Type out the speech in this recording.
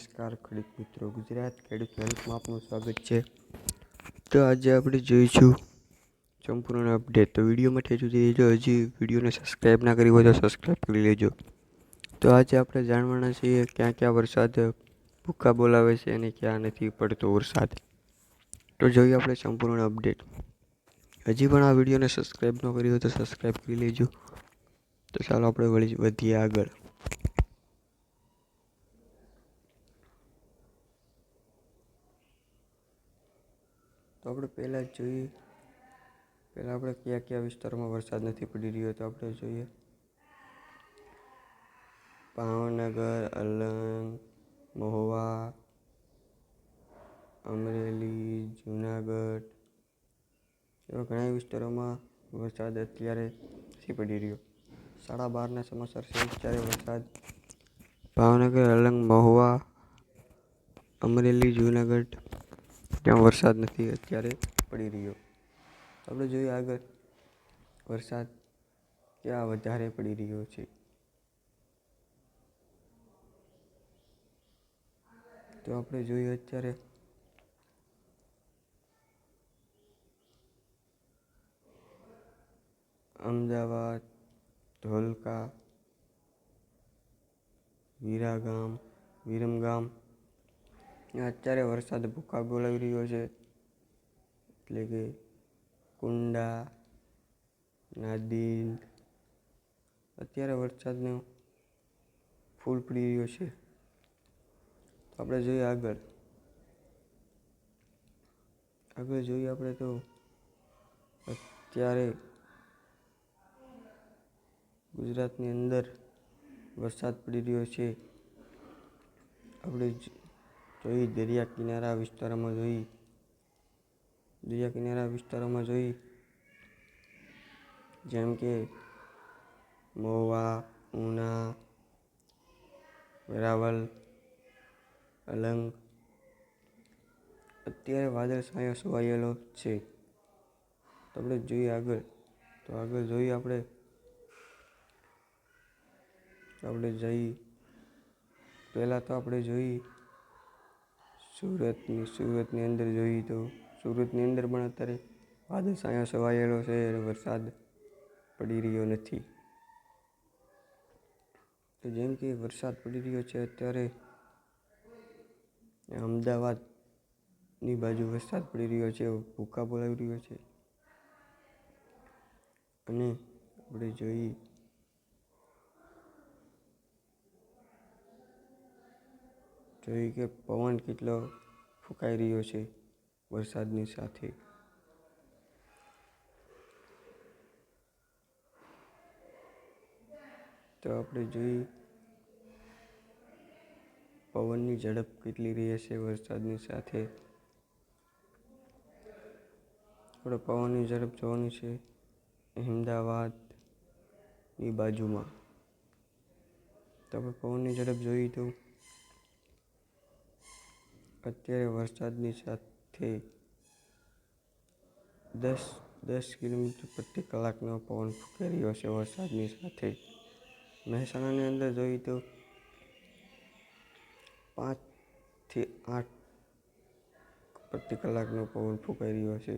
નમસ્કાર, ખેડૂત મિત્રો. ગુજરાત ખેડૂત હેલ્પમાં આપનું સ્વાગત છે. તો આજે આપણે જોઈશું સંપૂર્ણ અપડેટ. તો વીડિયો માટે સુધી રહેજો. હજી વિડીયોને સબસ્ક્રાઈબ ના કરી હોય તો સબસ્ક્રાઈબ કરી લેજો. તો આજે આપણે જાણવાના છીએ ક્યાં ક્યાં વરસાદ ભૂખા બોલાવે છે અને ક્યાં નથી પડતો વરસાદ. તો જોઈએ આપણે સંપૂર્ણ અપડેટ. હજી પણ આ વિડીયોને સબસ્ક્રાઈબ ન કરી હોય તો સબસ્ક્રાઈબ કરી લેજો. તો ચાલો આપણે વળી વધીએ આગળ. તો આપણે પહેલાં જોઈએ. પહેલાં આપણે કયા કયા વિસ્તારોમાં વરસાદ નથી પડી રહ્યો તો આપણે જોઈએ. ભાવનગર, અલંગ, મહુવા, અમરેલી, જુનાગઢ એવા ઘણા વિસ્તારોમાં વરસાદ અત્યારે નથી પડી રહ્યો. સાડા બારના સમાચાર છે ત્યારે વરસાદ. ભાવનગર, અલંગ, મહુવા, અમરેલી, જુનાગઢ ત્યાં વરસાદ નથી અત્યારે પડી રહ્યો. આપણે જોઈએ આગળ, વરસાદ ક્યાં વધારે પડી રહ્યો છે? તો આપણે જોઈએ અત્યારે, અમદાવાદ, ધોલકા, વિરાગામ, વિરમગામ અત્યારે વરસાદ ભૂકા બોલાવી રહ્યો છે. એટલે કે કુંડા નાદિલ અત્યારે વરસાદનો ફૂલ પડી રહ્યો છે. તો આપણે જોઈએ આગળ. આગળ જોઈએ આપણે તો અત્યારે ગુજરાતની અંદર વરસાદ પડી રહ્યો છે. આપણે જોઈ, દરિયા કિનારા વિસ્તારોમાં જોઈ. દરિયા કિનારા વિસ્તારોમાં જોઈ. જેમ કે મહુવા ઉના વેરાવલ અલંગ. અત્યારે વાદળ છાયો છવાયેલો છે. તો આપણે જોઈએ આગળ. તો આગળ જોઈએ આપણે. આપણે જઈ. પહેલાં તો આપણે જોઈ. સુરતની સુરતની અંદર જોઈએ તો સુરતની અંદર પણ અત્યારે વાદળ છાયો છવાયેલો છે વરસાદ પડી રહ્યો નથી. તો જેમ કે વરસાદ પડી રહ્યો છે અત્યારે, અમદાવાદની બાજુ વરસાદ પડી રહ્યો છે, ભૂકા બોલાવી રહ્યો છે. અને આપણે જોઈ જોઈ કે પવન કેટલો ફૂંકાઈ રહ્યો છે વરસાદની સાથે. તો આપણે જોઈ પવનની ઝડપ કેટલી રહી છે વરસાદની સાથે. આપણે પવનની ઝડપ જોવાની છે અહેમદાબાદની બાજુમાં. તો આપણે પવનની ઝડપ જોઈએ તો અત્યારે વરસાદની સાથે દસ દસ કિલોમીટર પ્રતિ કલાકનો પવન ફૂંકી રહ્યો છે વરસાદની સાથે. મહેસાણાની અંદર જોઈએ તો પાંચથી આઠ પ્રતિ કલાકનો પવન ફૂંકાઈ રહ્યો છે